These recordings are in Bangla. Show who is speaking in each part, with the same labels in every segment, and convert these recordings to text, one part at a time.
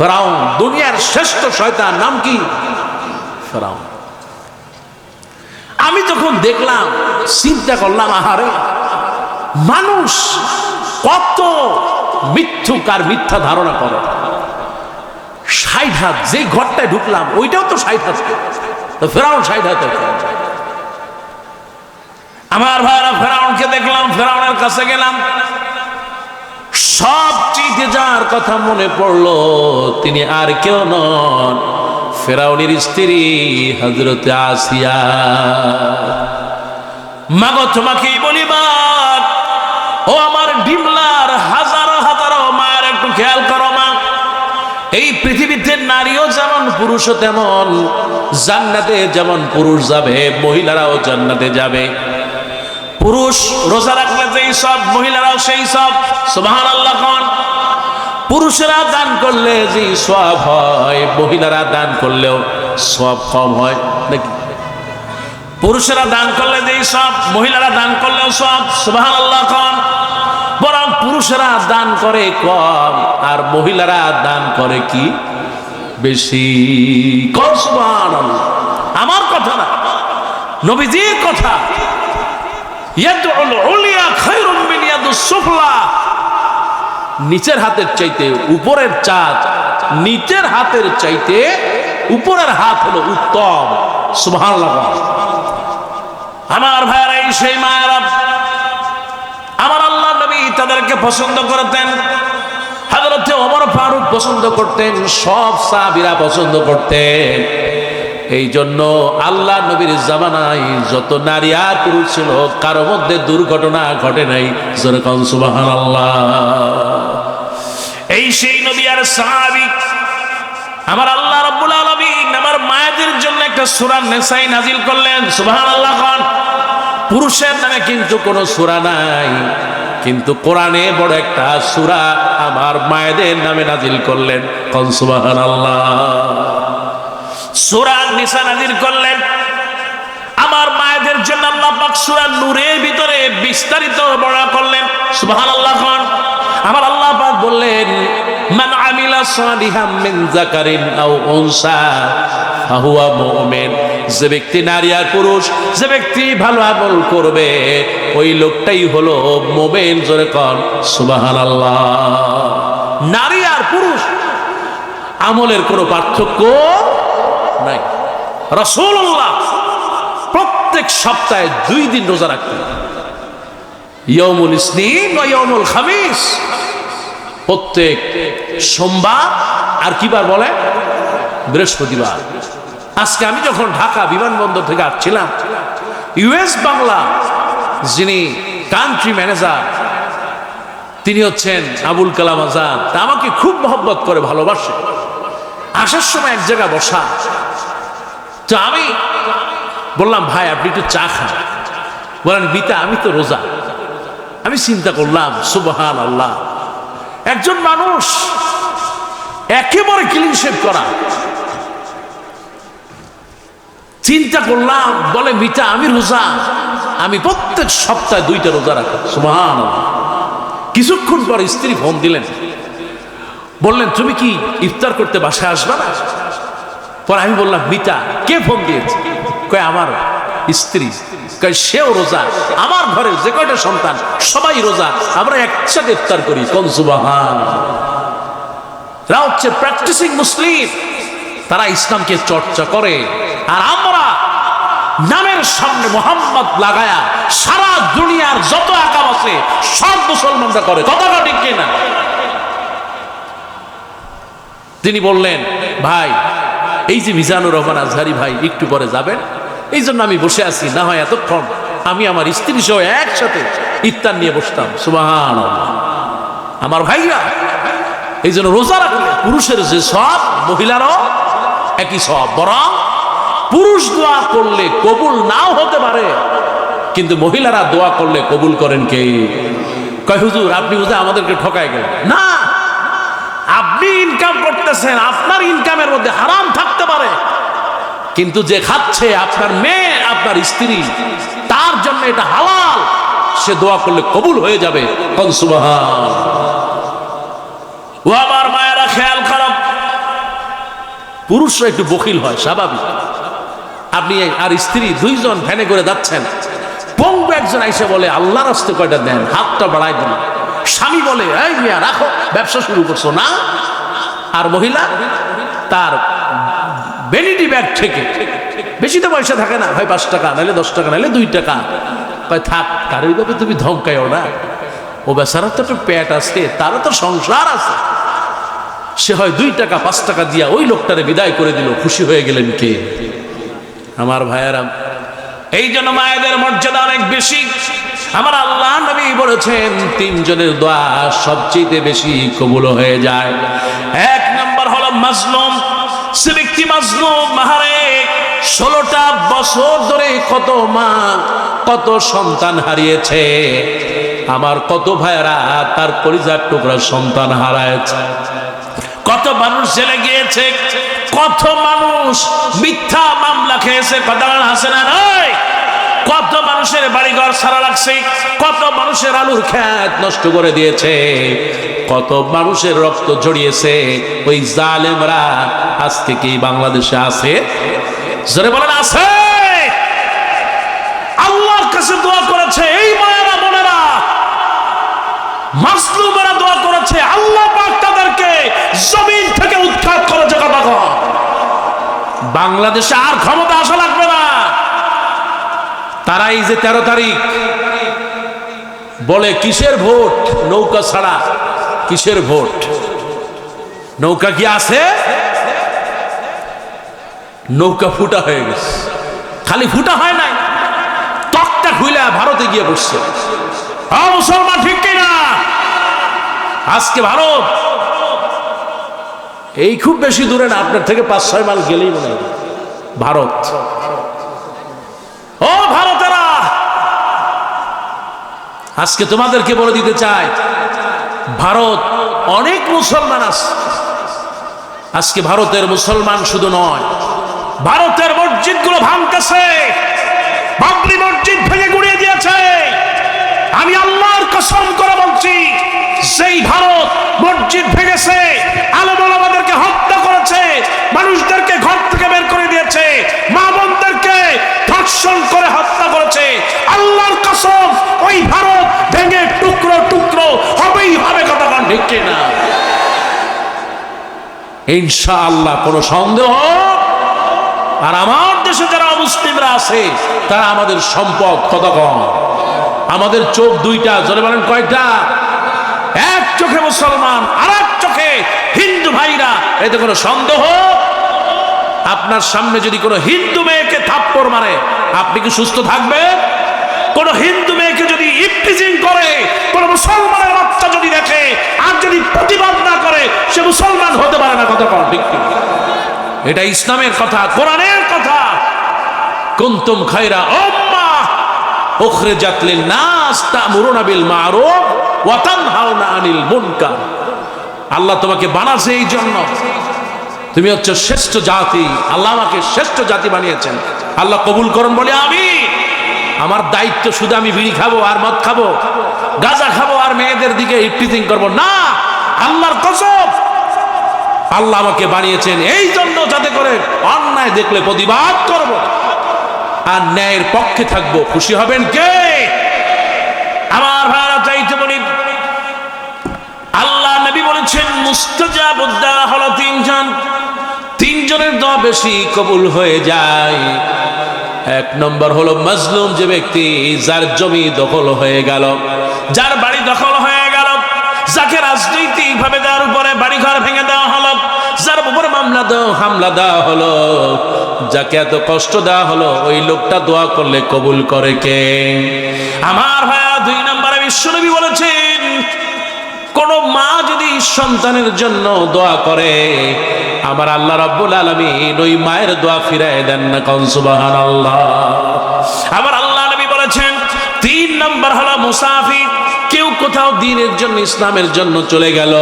Speaker 1: ফেরাউন, দুনিয়ার শ্রেষ্ঠ শয়তান, নাম কি? ফেরাউন। আমি যখন দেখলাম, চিন্তা করলাম, আহারে, মানুষ কত মিথ্যুক আর মিথ্যা ধারণা করে। ষাট হাত যে ঘরটায় ঢুকলাম, ওইটাও তো ষাট হাত। ফেরাউন ষাট হাতে আমার ভাইরা, ফেরাউনকে দেখলাম, ফেরাউনের কাছে গেলাম। সব চিঠি যার কথা মনে পড়ল, তিনি আর কেউ নন। ফেরাউনির স্ত্রী হজরত আসিয়া। মাগো তোমাকেই বলিবার ও আমার ডিমলার হাজারো হাজারো মায়ের একটু খেয়াল করো মা। এই পৃথিবীতে নারীও যেমন, পুরুষও তেমন, জান্নাতে যেমন পুরুষ যাবে, মহিলারাও জান্নাতে যাবে। পুরুষ রোজা রাখলে যেই সব, মহিলারাও সেই সব। সুবহান আল্লাহ পুরুষেরা দান করলে যে সব হয়, মহিলারা দান করলেও সব কম হয়। নাকি পুরুষেরা দান করলে যেই সব, মহিলারা দান করলেও সব। সুবহান আল্লাহ খান বরং পুরুষেরা দান করে কম, আর মহিলারা দান করে কি? বেশি। আমার কথা না। নবীজির কথা। নিচের হাতের চাইতে উপরের চাঁদ, নিচের হাতের চাইতে উপরের হাত হলো উত্তম। সুবহানাল্লাহ। আমার ভাইয়েরা সেই মায়েরা আমার আল্লাহ নবী তাদেরকে পছন্দ করতেন হাজরতে ওমর ফারুক পছন্দ করতেন, সব সাহাবীরা পছন্দ করতেন। এই জন্য আল্লাহ নবীর জামানায় যত নারী আর পুরুষ ছিল, কারও মধ্যে দুর্ঘটনা ঘটে নাই। যেরকম সুবাহান আল্লাহ এই সেই নবী আর সাহাবি, আমার আল্লাহ রাব্বুল আলামিন আমার মায়েদের জন্য একটা সূরা নেসাই নাজিল করলেন। সুবহানাল্লাহ খান। পুরুষের নামে কিন্তু কোনো সূরা নাই। কিন্তু কোরআনে বড় একটা সূরা আমার মায়েদের নামে নাজিল করলেন। কোন সুবহানাল্লাহ। সূরা নিসা নাজিল করলেন। আমার মায়েদের জন্য আল্লাহ পাক নূরের ভিতরে বিস্তারিত বর্ণনা করলেন। সুবহানাল্লাহ খান। আমার আল্লাহ পাক বললেন, মান আমিলা সালিহাম মিন যাকারিন আও উনসা, ফাহুয়া মুমিন। যে ব্যক্তি নারী আর পুরুষ, যে ব্যক্তি ভালো আমল করবে, ওই লোকটাই হলো মুমিন জোরে কন, সুবহানাল্লাহ। নারী আর পুরুষ, আমলের কোনো পার্থক্য নাই। রাসূলুল্লাহ প্রত্যেক সপ্তাহে দুই দিন রোজা রাখতেন। ইয়মুল ও ইয়মুল খামিস। প্রত্যেক সোমবার, আর বলে? বৃহস্পতিবার। আজকে আমি যখন ঢাকা বিমানবন্দর থেকে আসছিলাম, ইউএস বাংলা, যিনি কান্ট্রি ম্যানেজার তিনি হচ্ছেন আবুল কালাম আজাদ। আমাকে খুব মহব্বত করে, ভালোবাসে। আসার সময় এক জায়গায় বসা তো আমি বললাম, ভাই, আপনি একটু চা খান। বলেন বিতা আমি তো রোজা। আমি চিন্তা করলাম সুবহান আল্লাহ একজন মানুষ একেবারে ক্লিন শেভ করা। চিন্তা করলাম, বলে, মিতা, আমি রোজা, আমি প্রত্যেক সপ্তাহে দুইটা রোজা রাখি। কিছুক্ষণ পর স্ত্রী ফোন দিলেন। বললেন, তুমি কি ইফতার করতে বাসায় আসবে না? পরে আমি বললাম, মিতা, কে ফোন দিয়েছে? কয়, আমার স্ত্রী। সেও রোজা, আমার ঘরে যে কয়টা সন্তান, সবাই রোজা, আমরা একসাথে ইফতার করি। কোন এরা হচ্ছে প্র্যাকটিসিং মুসলিম। তারা ইসলামকে চর্চা করে। আর আমরা নামের সামনে মোহাম্মদ লাগায়া সারা দুনিয়ার যত আকাম আছে, সব মুসলমানরা করে। কথাটা ঠিক কিনা? তিনি বললেন, ভাই এই যে মিজানুর রহমান আজহারি ভাই একটু পরে যাবেন, এই জন্য আমি বসে আছি, না হয় এতক্ষণ আমি আমার স্ত্রী সহ একসাথে ইফতার নিয়ে বসতাম। সুবাহান আমার ভাইরা এই জন্য রোজা রাখলে পুরুষের যে সব, মহিলারও একই সব, বরং পুরুষ দোয়া করলে কবুল নাও হতে পারে, কিন্তু মহিলারা দোয়া করলে কবুল করেন কে? কয়, হুজুর, আপনি হুজুর আমাদেরকে ঠকায় গেলেন। না করতেছেন, আপনার ইনকামের মধ্যে হারাম থাকতে পারে। কিন্তু যে খাচ্ছে আপনার মেয়ে, আপনার স্ত্রী, তার জন্য এটা হালাল। সে দোয়া করলে কবুল হয়ে যাবে। মায়েরা, খেয়াল খারাপ। পুরুষরা একটু বকিল হয়, স্বাভাবিক। আপনি আর স্ত্রী দুইজন ভ্যানে করে যাচ্ছেন। পঙ্গু একজন আইসে বলে আল্লাহ রাস্তে কয়টা দেন? হাতটা বাড়াই দিল স্বামী বলে, এই রাখো, ব্যবসা শুরু করছ না? আর মহিলা, তার ভ্যানিটি ব্যাগ থেকে বেশি তো পয়সা থাকে না। হয় পাঁচ টাকা, নাহলে দশ টাকা, নাহলে দুই টাকা। কয়, থাক তার ওইভাবে তুমি ধমকাইও না। ও বেচারা তো একটা পেট আছে, তারও তো সংসার আছে। সে হয় দুই টাকা, পাঁচ টাকা দিয়া ওই লোকটারে বিদায় করে দিল, খুশি হয়ে গেলেন কে? আমার ভাইয়ারা, এই জন্য মায়েদের মর্যাদা অনেক বেশি। আমার আল্লাহ নবী বলেছেন, তিনজনের দোয়া সবচেয়ে বেশি কবুল হয়ে যায়। এক মাজলুম, সে ব্যক্তি মাজলুম, মাহারে, ষোলোটা বছর ধরে কত মা, কত সন্তান হারিয়েছে। আমার কত ভাইয়েরা তার পরিজার টুকরা সন্তান হারায়েছে। কত মানুষ জেলে গিয়েছে, কত মানুষ মিথ্যা মামলা খেয়েছে, কথা হাসে না নয় কত মানুষের বাড়িঘর সারা লাগছে, কত মানুষের আলুর খ্যাত নষ্ট করে দিয়েছে, কত মানুষের রক্ত জড়িয়েছে ওই জালেমরা আজ থেকেই বাংলাদেশে আছে জোরে বলেন, আছে আল্লাহর কাছে দোয়া করেছে, এই মায়েরা, বোনেরা মাসলুমেরা দোয়া করেছে, আল্লাহ পাক তাদেরকে জমিন থেকে উৎখাত করেছে কথা। বাংলাদেশে আর ক্ষমতা আসা তারা এই যে তেরো তারিখ বলে, কিসের ভোট? নৌকা ছাড়া কিসের ভোট? নৌকা কি আছে? নৌকা ফুটা হয়ে গেছে। খালি ফুটা হয় নাই। তকটা খুইলা ভারতে গিয়ে বসছে। মুসলমান, ঠিক কিনা আজকে ভারত, এই খুব বেশি দূরে না, আপনার থেকে পাঁচ, ছয় মাইল গেলেই মনে হয়। ভারত। ও ভারতেরা আজকে তোমাদেরকে বলে দিতে চাই, ভারত অনেক মুসলমান আছে। আজকে ভারতের মুসলমান শুধু নয়, ভারতের মসজিদগুলো ভাঙতেছে, বাবরি মসজিদ ভেঙে গুড়িয়ে দিয়েছে। আমি আল্লাহর কসম করে বলছি সেই ভারত মসজিদ ভেঙেছে আলম আমাদেরকে হত্যা করেছে, মানুষদেরকে ঘর থেকে বের করে দিয়েছে মা বোনদেরকে ধর্ষণ করে হত্যা করেছে আল্লাহর কসম ওই ভারত ভেঙে টুকরো টুকরো হবেই হবে কথা কন ঠিক না ইনশাআল্লাহ, কোনো সন্দেহ আর আমার দেশে যারা মুসলিমরা আছে, তারা আমাদের সম্পদ কত কম? আমাদের চোখ দুইটা জলে বলেন কয়টা? এক চোখে মুসলমান আর এক চোখে হিন্দু ভাইরা। এতে কোনো সন্দেহ? আপনার সামনে যদি কোনো হিন্দু মেয়েকে থাপ্পড় মারে, আপনি কি সুস্থ থাকবেন? কোন হিন্দু মেয়েকে যদি ইফটিজিং করে, কোন মুসলমানের বাচ্চা যদি দেখে, আর যদি প্রতিবাদ করে সে মুসলমান হতে পারে না কত কম ঠিক এটা ইসলামের কথা, কোরআনের কথা। কুনতুম খায়রা উম্মাহ উখরিজাত লিন-নাস তা'মুরুনা বিল মা'রুফ ওয়া তানহাউনা আনিল মুনকার। আল্লাহ তোমাকে বানাছে এই জন্য। তুমি হচ্ছে শ্রেষ্ঠ জাতি। আল্লাহ আমাকে শ্রেষ্ঠ জাতি বানিয়েছেন। আল্লাহ কবুল করুন, বলে আমি আমার দায়িত্ব শুধু আমি বিড়ি খাব আর মদ খাব, গাঁজা খাব আর মেয়েদের দিকে ইফটিজিং করব। না আল্লাহর কসম। আল্লাহ আমাকে বানিয়েছেন এই জন্য যাতে করে অন্যায় দেখলে প্রতিবাদ করব। আর ন্যায়ের পক্ষে থাকব। খুশি হবেন কে? আমার ভাইরা চাইতে বলি, আল্লাহ নবী বলেছেন হলো তিনজন। তিনজনের দোয়া বেশি কবুল হয়ে যায়। এক নম্বর হলো মাজলুম যে ব্যক্তি, যার জমি দখল হয়ে গেল। যার বাড়ি দখল যাকে রাজনৈতিক ভাবে তার উপরে বাড়িঘর ভেঙে দেওয়া হলো, যার উপরে মামলা দেওয়া, হামলা দেওয়া হলো, যাকে এত কষ্ট দেওয়া হলো, ওই লোকটা দোয়া করলে কবুল করে কে? আমার ভাইয়া দুই নম্বরে বিশ্বনবী বলেছেন, কোন মা যদি সন্তানের জন্য দোয়া করে, আমার আল্লাহ রাব্বুল আলামিন ওই মায়ের দোয়া ফিরায় দেন না কোন সুবহানাল্লাহ। আমার আল্লাহ নবী বলেছেন, তিন নম্বর হলো মুসাফির। কোথাও দিনের জন্য, ইসলামের জন্য চলে গেল।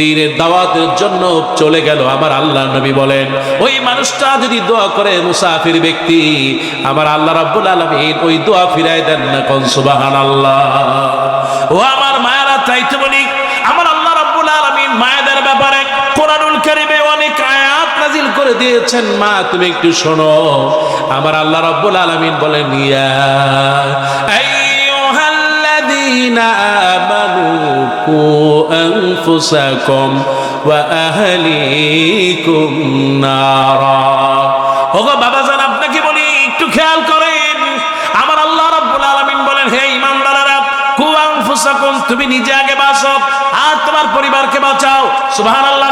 Speaker 1: দিনের দাওয়াতের জন্য চলে গেল। আমার আল্লাহ নবী বলেন, ওই মানুষটা যদি দোয়া করে মুসাফির ব্যক্তি, আমার আল্লাহ রাব্বুল আলামিন ওই দোয়া ফিরাই দেন না কোন? সুবহানাল্লাহ। ও আমার মায়েরা তাইতে বলি, আমার আল্লাহ রাব্বুল আলামিন মায়েদের ব্যাপারে কোরআনুল কারীমে অনেক আয়াত নাযিল করে দিয়েছেন। মা, তুমি একটু শোনো। আমার আল্লাহ রব্বুল আলামিন বলেন, ইয়া আহলিকুম নারা ওগো আপনাকে বলি, একটু খেয়াল করেন। আল্লাহ বলেন, হে তুমি নিজে আগে বাঁচো আর তোমার পরিবারকে বাঁচাও। সুবহানাল্লাহ